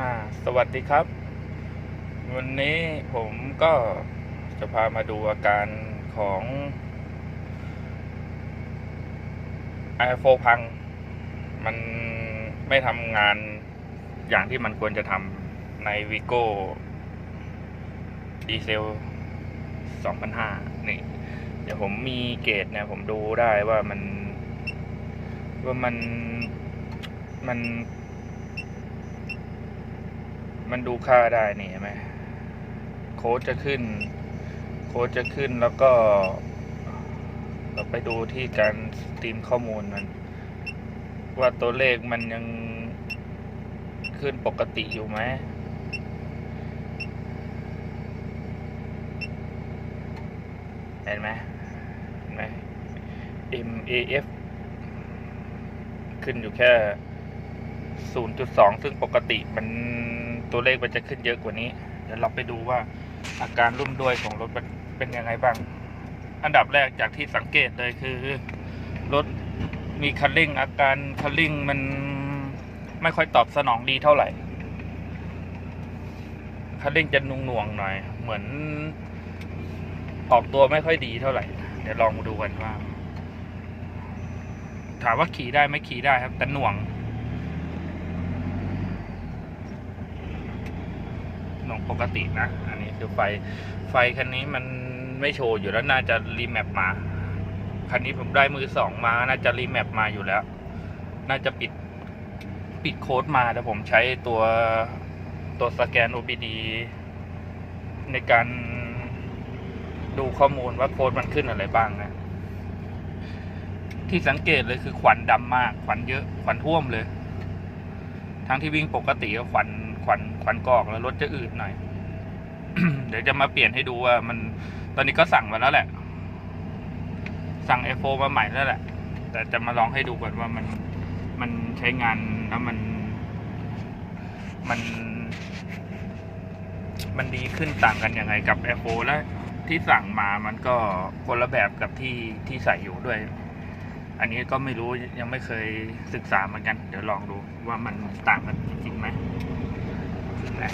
อ่าสวัสดีครับ วันนี้ผมก็จะพามาดูอาการของ i4 พัง มันไม่ทำงานอย่างที่มันควรจะทำใน Vigo ดีเซล2005 นี่ เดี๋ยวผมมีเกจเนี่ย ผมดูได้ว่ามัน ว่ามันมัน มันดูค่าได้นี่เห็นไหมโค้ดจะขึ้น โค้ดจะขึ้นแล้วก็ เราไปดูที่การสตรีมข้อมูลมัน ว่าตัวเลขมันยังขึ้นปกติอยู่ไหมเห็นไหมเห็นไหม MAF ขึ้นอยู่แค่ 0.2 ซึ่งปกติมัน ตัวเลขมันจะขึ้นเยอะกว่านี้ เดี๋ยวเราไปดูว่าอาการรุ่มด้วยของรถมันเป็นยังไงบ้าง อันดับแรกจากที่สังเกตเลยคือ รถมีคันเร่งอาการคันเร่งมันไม่ค่อยตอบสนองดีเท่าไหร่คันเร่งจะนุ่งหน่วงหน่อย เหมือน ออกตัวไม่ค่อยดีเท่าไหร่ เดี๋ยวลองมาดูกันว่า ถามว่าขี่ได้ไม่ขี่ได้ครับ แต่หน่วง หน่วงปกตินะ อันนี้คือไฟไฟคันนี้มันไม่โชว์อยู่แล้วน่าจะรีแมปมา คันนี้ผมได้มือสองมา น่าจะรีแมปมาอยู่แล้ว น่าจะปิดปิดโค้ดมาแต่ผมใช้ตัวตัวสแกน OBD ในการดูข้อมูลว่าโค้ดมันขึ้นอะไรบ้างนะที่สังเกตเลยคือควันดำมาก ควันเยอะ ควันท่วมเลย ทั้งที่วิ่งปกติก็ควัน ควันควันกอกแล้วรถจะอืดหน่อย เดี๋ยวจะมาเปลี่ยนให้ดูว่ามันตอนนี้ก็สั่งมาแล้วแหละ สั่ง i อโฟมาใหม่แล้วแหละ แต่จะมาลองให้ดูก่อนว่ามันมันใช้งานแล้วมัน มัน มันดีขึ้นต่างกันยังไงกับ i อโฟและที่สั่งมามันก็คนละแบบกับที่ที่ใส่อยู่ด้วย อันนี้ก็ไม่รู้ยังไม่เคยศึกษาเหมือนกัน เดี๋ยวลองดูว่ามันต่างกันจริงไหม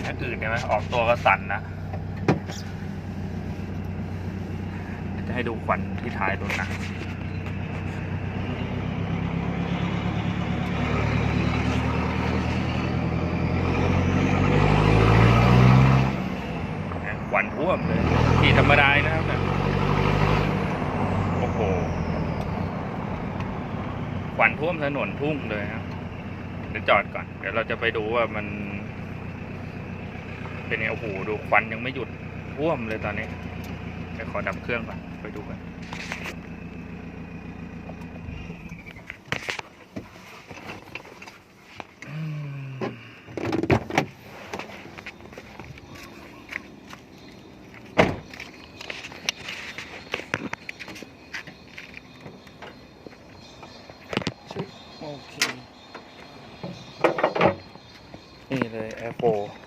ถ้าอื่นเนี่ยไหมออกตัวก็สั่นนะ จะให้ดูควันที่ท้ายรถนะควันท่วมเลยขี่ธรรมดานะครับโอ้โหควันท่วมถนนทุ่งเลยครับเดี๋ยวจอดก่อน เดี๋ยวเราจะไปดูว่ามัน เป็นไงโอ้โหดูควันยังไม่หยุดท่วมเลยตอนนี้เดี๋ยวขอดับเครื่องก่อนไปดูกันอืมชึบโอเค นี่เลย Air 4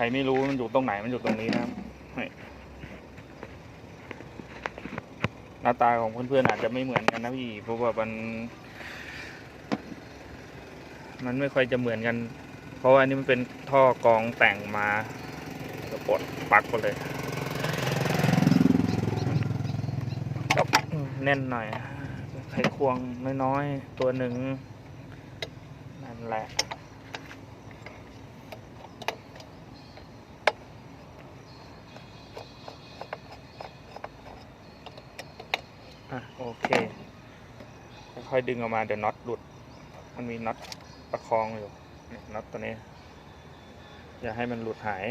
ใครไม่รู้มันอยู่ตรงไหนมันอยู่ตรงนี้นะครับหน้าตาของเพื่อนๆอาจจะไม่เหมือนกันนะพี่เพราะว่ามัน มันไม่ค่อยจะเหมือนกัน เพราะว่านี่มันเป็นท่อกรองแต่งมาก็ปลดปักไปเลยแน่นหน่อยไขควงน้อยๆตัวหนึ่งนั่นแหละ อะโอเค ค่อยๆดึงออกมาเดี๋ยวน็อตหลุด มันมีน็อตประคองอยู่นี่น็อตตัวนี้ อย่าให้มันหลุดหาย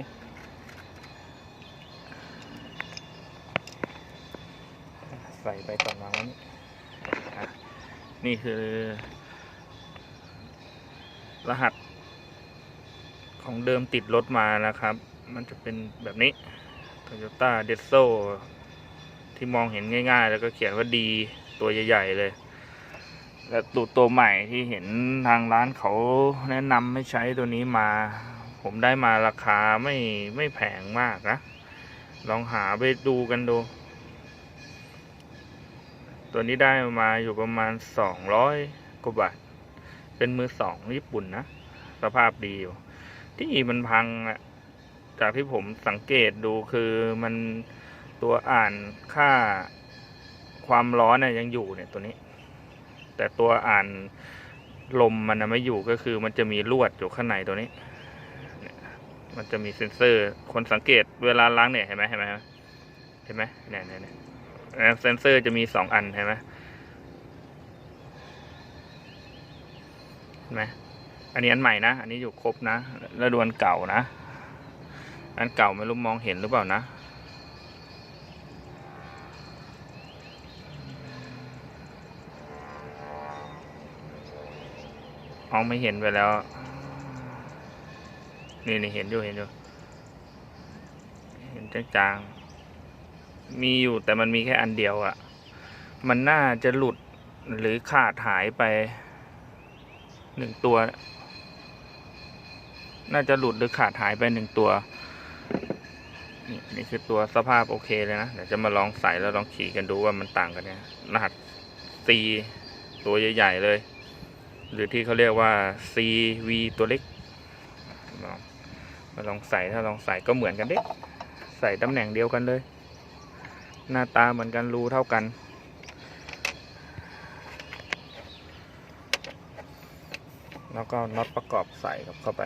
ใส่ไปก่อนวางไว้นี่อะนี่คือ รหัส ของเดิมติดรถมานะครับ มันจะเป็นแบบนี้ Toyota d e s o ที่มองเห็นง่าย ๆ แล้วก็เขียนว่าดีตัวใหญ่ ๆ เลย และตัวตัวใหม่ที่เห็นทางร้านเขาแนะนำให้ใช้ตัวนี้มา ผมได้มาราคาไม่ไม่แพงมากนะ ลองหาไปดูกันดู ตัวนี้ได้มาอยู่ประมาณสองร้อยกว่าบาท เป็นมือสองญี่ปุ่นนะ สภาพดีอยู่ ที่มันพังอะจากที่ผมสังเกตดูคือมัน ตัวอ่านค่าความร้อนน่ะยังอยู่เนี่ยตัวนี้ แต่ตัวอ่านลมมันไม่อยู่ก็คือมันจะมีลวดอยู่ข้างในตัวนี้มันจะมีเซ็นเซอร์ คนสังเกตเวลาล้างเนี่ยเห็นไหมเห็นไหมเห็นไหมเนี่ยเนี่ยเนี่ยเซ็นเซอร์จะมีสองอันเห็นไหมเห็นไหมอันนี้อันใหม่นะ อันนี้อยู่ครบนะ แล้วดูอันเก่านะ อันเก่าไม่รู้มองเห็นหรือเปล่านะ มองไม่เห็นไปแล้ว นี่นี่เห็นอยู่เห็นอยู่ เห็นจางๆ มีอยู่แต่มันมีแค่อันเดียวอะ่ะ มันน่าจะหลุดหรือขาดหายไปหนึ่งตัว น่าจะหลุดหรือขาดหายไปหนึ่งตัวนี่นี่คือตัวสภาพโอเคเลยนะ เดี๋ยวจะมาลองใส่แล้วลองขี่กันดูว่ามันต่างกันเนี่ยรหัส C ตัวใหญ่ ๆ เลย หรือที่เขาเรียกว่า CV ตัวเล็กมาลองใส่ถ้าลองใส่ก็เหมือนกันเด็ใส่ตำแหน่งเดียวกันเลย หน้าตาเหมือนกันรูเท่ากัน แล้วก็น็อตประกอบใส่เข้าไป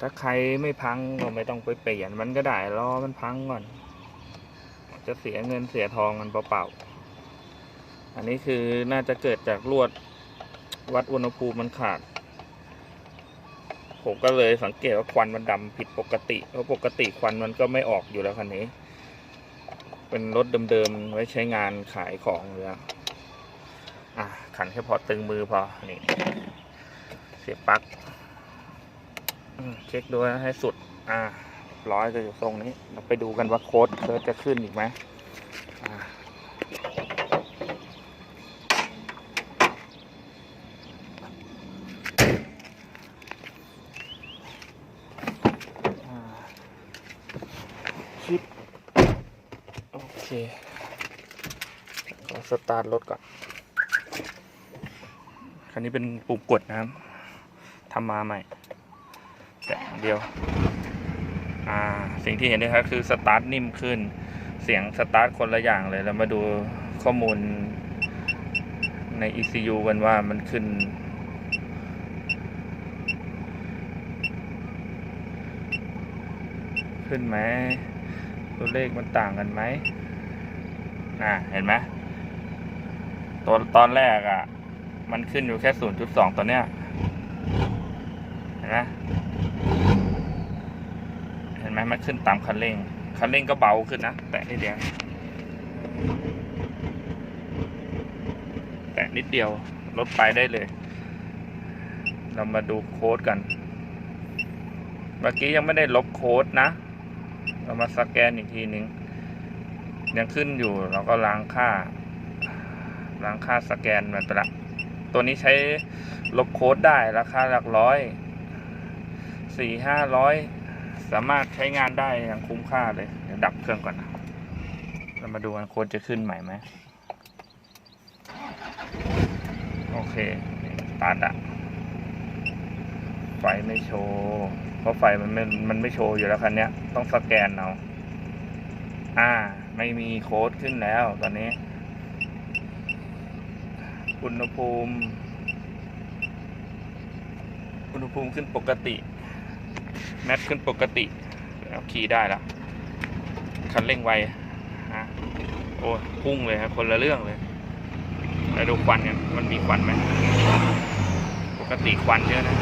ถ้าใครไม่พังก็ไม่ต้องไปเปลี่ยนมันก็ได้รอมันพังก่อน จะเสียเงินเสียทองกันเปล่าๆ อันนี้คือน่าจะเกิดจากลวดวัดอุณหภูมิมันขาด ผมก็เลยสังเกตว่าควันมันดำผิดปกติ เพราะปกติควันมันก็ไม่ออกอยู่แล้วคันนี้ เป็นรถเดิมๆไว้ใช้งานขายของเลยอะอะขันแค่พอตึงมือพอ นี่ เสียบปลั๊กเช็คดูให้สุด อ่าร้อยจะอยู่ทรงนี้ เราไปดูกันว่าโค้ดเคิร์จะขึ้นอีกไหมอ่าอ่าชิปโอเค ขอสตาร์ทรถก่อน คันนี้เป็นปุ่มกดนะครับทำมาใหม่ แต่เดียว อ่า สิ่งที่เห็นนะครับคือสตาร์ทนิ่มขึ้น เสียงสตาร์ทคนละอย่างเลยเรามาดูข้อมูลใน ECU กันว่ามันขึ้น ขึ้นไหม ตัวเลขมันต่างกันไหม อ่าเห็นไหมตัวตอนแรกอะ่ะ มันขึ้นอยู่แค่0.2ตัวเนี้ย เห็นไหมเห็นไหมมันขึ้นตามคันเร่ง คันเร่งก็เบาขึ้นนะ แตะนิดเดียว แตะนิดเดียวรถไปได้เลย เรามาดูโค้ดกัน เมื่อกี้ยังไม่ได้ลบโค้ดนะ เรามาสแกนอีกทีหนึ่ง ยังขึ้นอยู่ เราก็ล้างค่า ล้างค่าสแกนมันไปละ ตัวนี้ใช้ลบโค้ดได้ราคาหลักร้อยสี่ห้าร้อยสามารถใช้งานได้อย่างคุ้มค่าเลยเดี๋ยวดับเครื่องก่อนนะเรามาดูกันโค้ดจะขึ้นใหม่ไหมโอเคตัดอะไฟไม่โชว์เพราะไฟมันไม่มันไม่โชว์อยู่แล้วคันเนี้ยต้องสแกนเอาอ่า ไม่มีโค้ดขึ้นแล้วตอนนี้ อุณหภูมิ อุณหภูมิขึ้นปกติ แมทขึ้นปกติแล้วขี่ได้ล้วคันเร่งไวฮะโอ้พุ่งเลยครับคนละเรื่องเลยแล้วดูควันเนี่ยมันมีควันไหมปกติควันเยอะนะ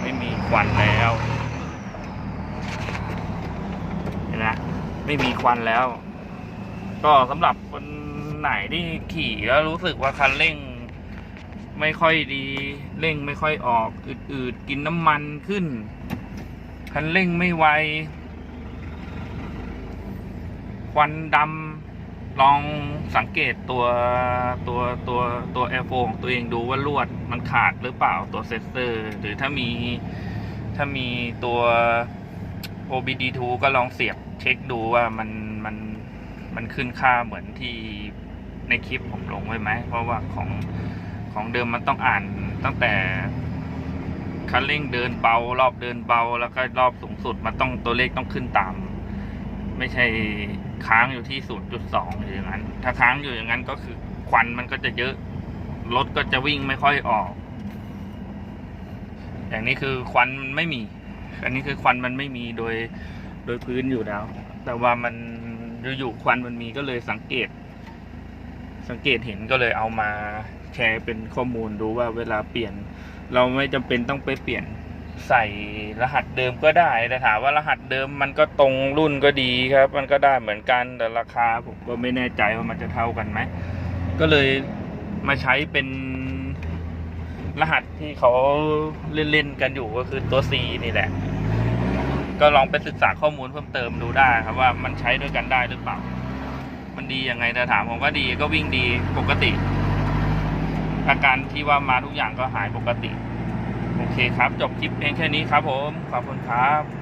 ไม่มีควันแล้ว เห็นไหม ไม่มีควันแล้ว ก็สำหรับคนไหนที่ขี่แล้วรู้สึกว่าคันเร่ง ไม่ค่อยดีเร่งไม่ค่อยออกอืดๆกินน้ำมันขึ้น คันเร่งไม่ไวควันดำลองสังเกตตัวตัวตัวตัวแอร์โฟของตัวเองดูว่าลวดมันขาดหรือเปล่าตัวเซนเซอร์ หรือถ้ามีถ้ามีตัว OBD2 ก็ลองเสียบเช็คดูว่ามันมันมันขึ้นค่าเหมือนที่ในคลิปผมลงไว้ไหม เพราะว่าของของเดิมมันต้องอ่านตั้งแต่คันเร่งเดินเบารอบเดินเบา แล้วก็รอบสูงสุดมันต้องตัวเลขต้องขึ้นตาม ไม่ใช่ค้างอยู่ที่ 0.2 อยู่อย่างนั้น ถ้าค้างอยู่อย่างนั้นก็คือควันมันก็จะเยอะ รถก็จะวิ่งไม่ค่อยออก อย่างนี้คือควันไม่มี อันนี้คือควันมันไม่มีโดยโดยพื้นอยู่แล้ว แต่ว่ามันอยู่ๆควันมันมีก็เลยสังเกต สังเกตเห็นก็เลยเอามาแชร์เป็นข้อมูลดูว่าเวลาเปลี่ยน เราไม่จำเป็นต้องไปเปลี่ยนใส่รหัสเดิมก็ได้แต่ถามว่ารหัสเดิมมันก็ตรงรุ่นก็ดีครับ มันก็ได้เหมือนกันแต่ราคาผมก็ไม่แน่ใจว่ามันจะเท่ากันไหมก็เลยมาใช้เป็น รหัสที่เขาเล่นๆกันอยู่ก็คือตัว C นี่แหละ ก็ลองไปศึกษาข้อมูลเพิ่มเติมดูได้ครับว่ามันใช้ด้วยกันได้หรือเปล่า มันดียังไงแต่ถามผมว่าดีก็วิ่งดีปกติ อาการที่ว่ามาทุกอย่างก็หายปกติ โอเคครับ จบคลิปเพียงแค่นี้ครับผม ขอบคุณครับ